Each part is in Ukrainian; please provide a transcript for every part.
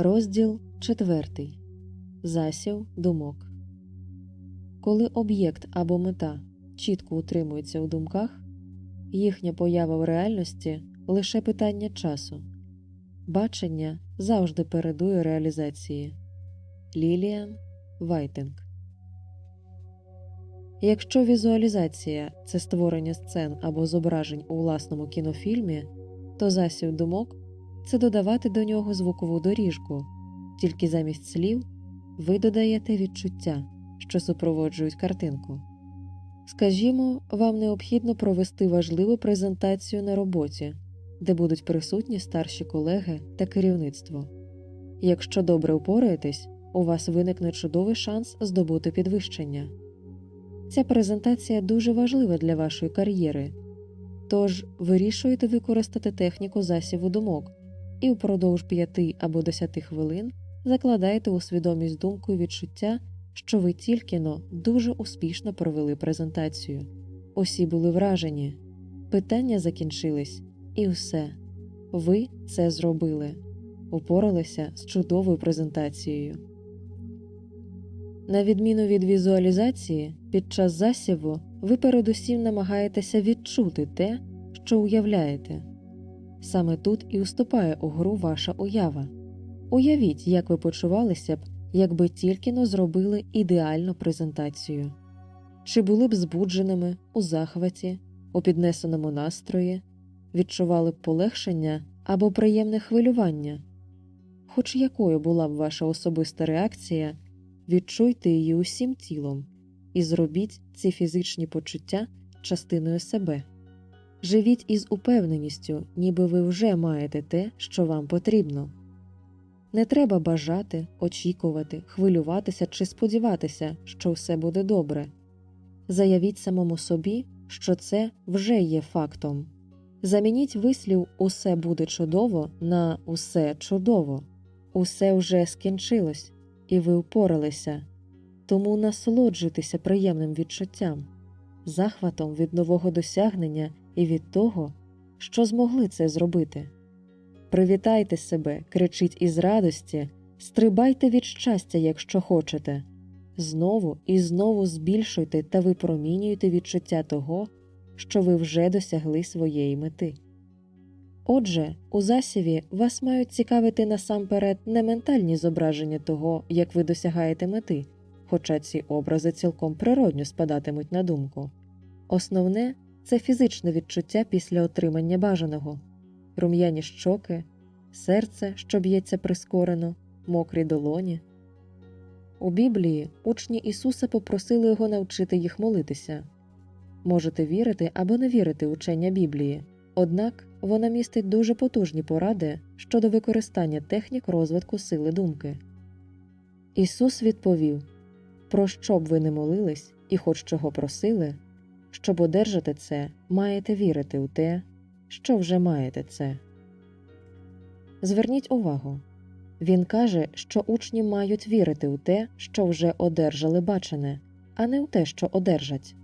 Розділ 4. Засів думок. Коли об'єкт або мета чітко утримуються у думках, їхня поява в реальності лише питання часу. Бачення завжди передує реалізації. Ліліан Вайтинг Якщо візуалізація це створення сцен або зображень у власному кінофільмі, то засів думок це додавати до нього звукову доріжку, тільки замість слів ви додаєте відчуття, що супроводжують картинку. Скажімо, вам необхідно провести важливу презентацію на роботі, де будуть присутні старші колеги та керівництво. Якщо добре упораєтесь, у вас виникне чудовий шанс здобути підвищення. Ця презентація дуже важлива для вашої кар'єри, тож вирішуєте використати техніку засіву думок і впродовж 5 або 10 хвилин закладаєте у свідомість думку і відчуття, що ви тільки но дуже успішно провели презентацію. Усі були вражені, питання закінчились, і все. Ви це зробили, упоралися з чудовою презентацією. На відміну від візуалізації, під час засіву ви передусім намагаєтеся відчути те, що уявляєте. Саме тут і уступає у гру ваша уява. Уявіть, як ви почувалися б, якби тільки но зробили ідеальну презентацію. Чи були б збудженими у захваті, у піднесеному настрої, відчували б полегшення або приємне хвилювання? Хоч якою була б ваша особиста реакція, відчуйте її усім тілом і зробіть ці фізичні почуття частиною себе. Живіть із упевненістю, ніби ви вже маєте те, що вам потрібно. Не треба бажати, очікувати, хвилюватися чи сподіватися, що все буде добре. Заявіть самому собі, що це вже є фактом. Замініть вислів Усе буде чудово на усе чудово, усе вже скінчилось, і ви впоралися. Тому насолоджуйтеся приємним відчуттям, захватом від нового досягнення і від того, що змогли це зробити. Привітайте себе, кричіть із радості, стрибайте від щастя, якщо хочете. Знову і знову збільшуйте та випромінюйте відчуття того, що ви вже досягли своєї мети. Отже, у засіві вас мають цікавити насамперед не ментальні зображення того, як ви досягаєте мети, хоча ці образи цілком природньо спадатимуть на думку. Основне це фізичне відчуття після отримання бажаного, рум'яні щоки, серце, що б'ється прискорено, мокрі долоні. У Біблії учні Ісуса попросили його навчити їх молитися. Можете вірити або не вірити учення Біблії, однак вона містить дуже потужні поради щодо використання технік розвитку сили думки. Ісус відповів Про що б ви не молились і хоч чого просили, щоб одержати це, маєте вірити у те, що вже маєте це. Зверніть увагу він каже, що учні мають вірити у те, що вже одержали бачене, а не у те, що одержать.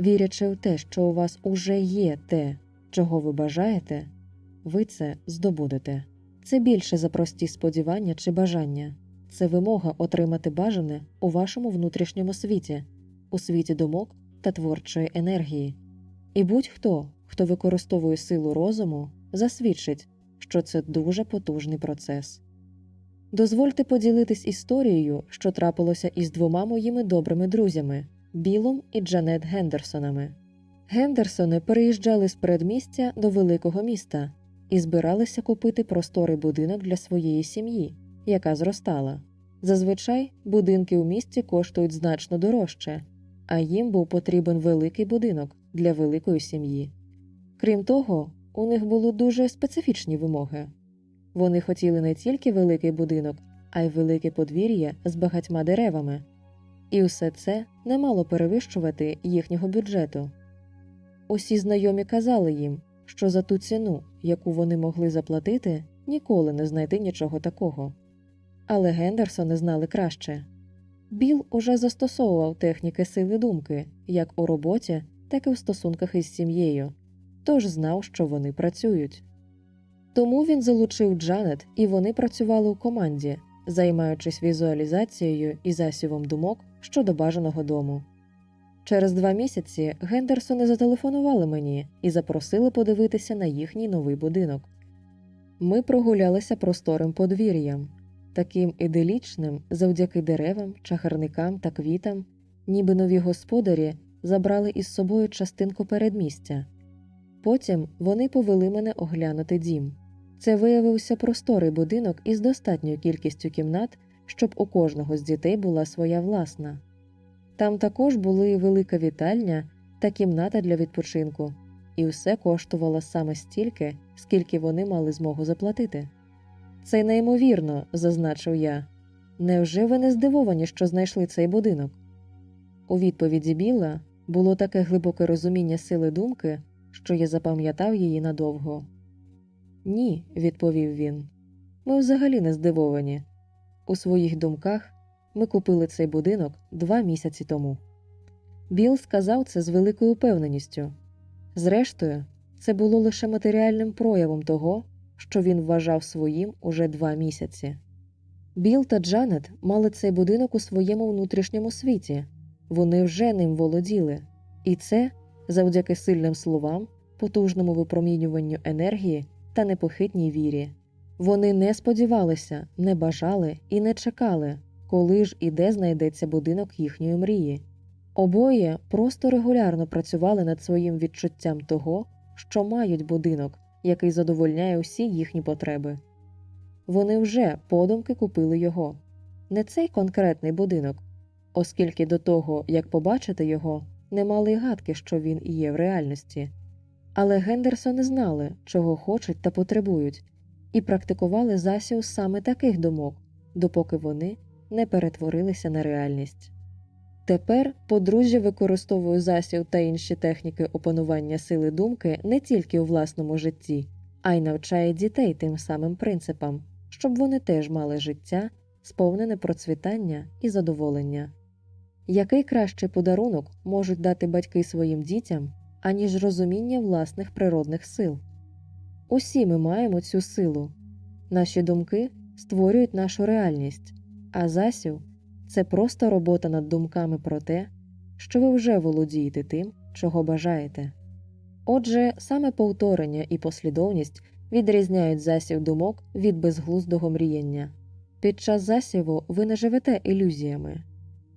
Вірячи в те, що у вас уже є те, чого ви бажаєте, ви це здобудете. Це більше за прості сподівання чи бажання, це вимога отримати бажане у вашому внутрішньому світі, у світі думок та творчої енергії. І будь-хто, хто використовує силу розуму, засвідчить, що це дуже потужний процес. Дозвольте поділитись історією, що трапилося із двома моїми добрими друзями Білом і Джанет Гендерсонами. Гендерсони переїжджали з передмістя до великого міста і збиралися купити просторий будинок для своєї сім'ї, яка зростала. Зазвичай будинки у місті коштують значно дорожче, а їм був потрібен великий будинок для великої сім'ї. Крім того, у них були дуже специфічні вимоги. Вони хотіли не тільки великий будинок, а й велике подвір'я з багатьма деревами, і усе це не мало перевищувати їхнього бюджету. Усі знайомі казали їм, що за ту ціну, яку вони могли заплатити, ніколи не знайти нічого такого. Але Гендерсони знали краще. Біл уже застосовував техніки сили думки як у роботі, так і в стосунках із сім'єю, тож знав, що вони працюють. Тому він залучив Джанет, і вони працювали у команді, займаючись візуалізацією і засівом думок щодо бажаного дому. Через два місяці Гендерсони зателефонували мені і запросили подивитися на їхній новий будинок. Ми прогулялися просторим подвір'ям, таким іделічним завдяки деревам, чагарникам та квітам, ніби нові господарі забрали із собою частинку передмістя. Потім вони повели мене оглянути дім. Це виявився просторий будинок із достатньою кількістю кімнат, щоб у кожного з дітей була своя власна. Там також були велика вітальня та кімната для відпочинку, і все коштувало саме стільки, скільки вони мали змогу заплатити. Це неймовірно, зазначив я. Невже ви не здивовані, що знайшли цей будинок? У відповіді Біла було таке глибоке розуміння сили думки, що я запам'ятав її надовго. Ні, відповів він. Ми взагалі не здивовані. У своїх думках ми купили цей будинок два місяці тому. Біл сказав це з великою упевненістю. Зрештою, це було лише матеріальним проявом того, що він вважав своїм уже два місяці. Біл та Джанет мали цей будинок у своєму внутрішньому світі, вони вже ним володіли, і це завдяки сильним словам, потужному випромінюванню енергії та непохитній вірі. Вони не сподівалися, не бажали і не чекали, коли ж і де знайдеться будинок їхньої мрії. Обоє просто регулярно працювали над своїм відчуттям того, що мають будинок, який задовольняє усі їхні потреби. Вони вже подумки купили його, не цей конкретний будинок, оскільки до того, як побачити його, не мали гадки, що він і є в реальності. Але Гендерсони знали, чого хочуть та потребують, і практикували засів саме таких думок, допоки вони не перетворилися на реальність. Тепер подружжя використовує засів та інші техніки опанування сили думки не тільки у власному житті, а й навчає дітей тим самим принципам, щоб вони теж мали життя, сповнене процвітання і задоволення. Який кращий подарунок можуть дати батьки своїм дітям, аніж розуміння власних природних сил? Усі ми маємо цю силу. Наші думки створюють нашу реальність, а засів це просто робота над думками про те, що ви вже володієте тим, чого бажаєте. Отже, саме повторення і послідовність відрізняють засів думок від безглуздого мріяння. Під час засіву ви не живете ілюзіями,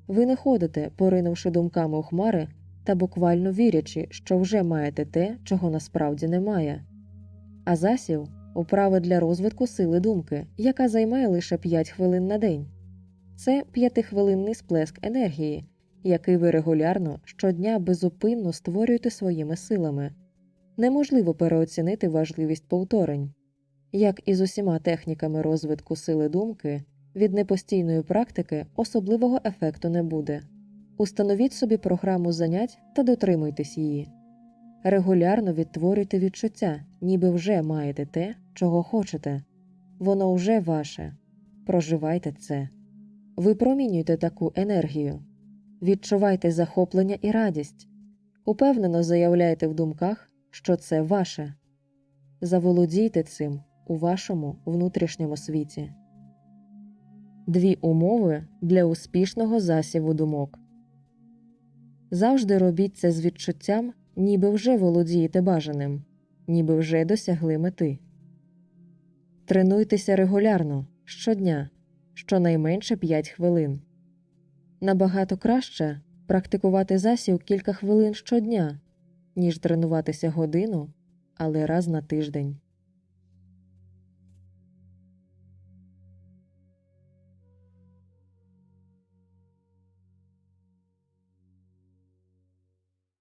ви не ходите, поринувши думками у хмари та буквально вірячи, що вже маєте те, чого насправді немає. А засів управа для розвитку сили думки, яка займає лише 5 хвилин на день. Це п'ятихвилинний сплеск енергії, який ви регулярно щодня безупинно створюєте своїми силами. Неможливо переоцінити важливість повторень. Як і з усіма техніками розвитку сили думки, від непостійної практики особливого ефекту не буде. Установіть собі програму занять та дотримуйтесь її. Регулярно відтворюйте відчуття, ніби вже маєте те, чого хочете. Воно вже ваше. Проживайте це. Випромінюйте таку енергію, відчувайте захоплення і радість, упевнено заявляйте в думках, що це ваше. Заволодійте цим у вашому внутрішньому світі. Дві умови для успішного засіву думок. Завжди робіть це з відчуттям, ніби вже володієте бажаним, ніби вже досягли мети. Тренуйтеся регулярно щодня щонайменше 5 хвилин. Набагато краще практикувати засів кілька хвилин щодня, ніж тренуватися годину, але раз на тиждень.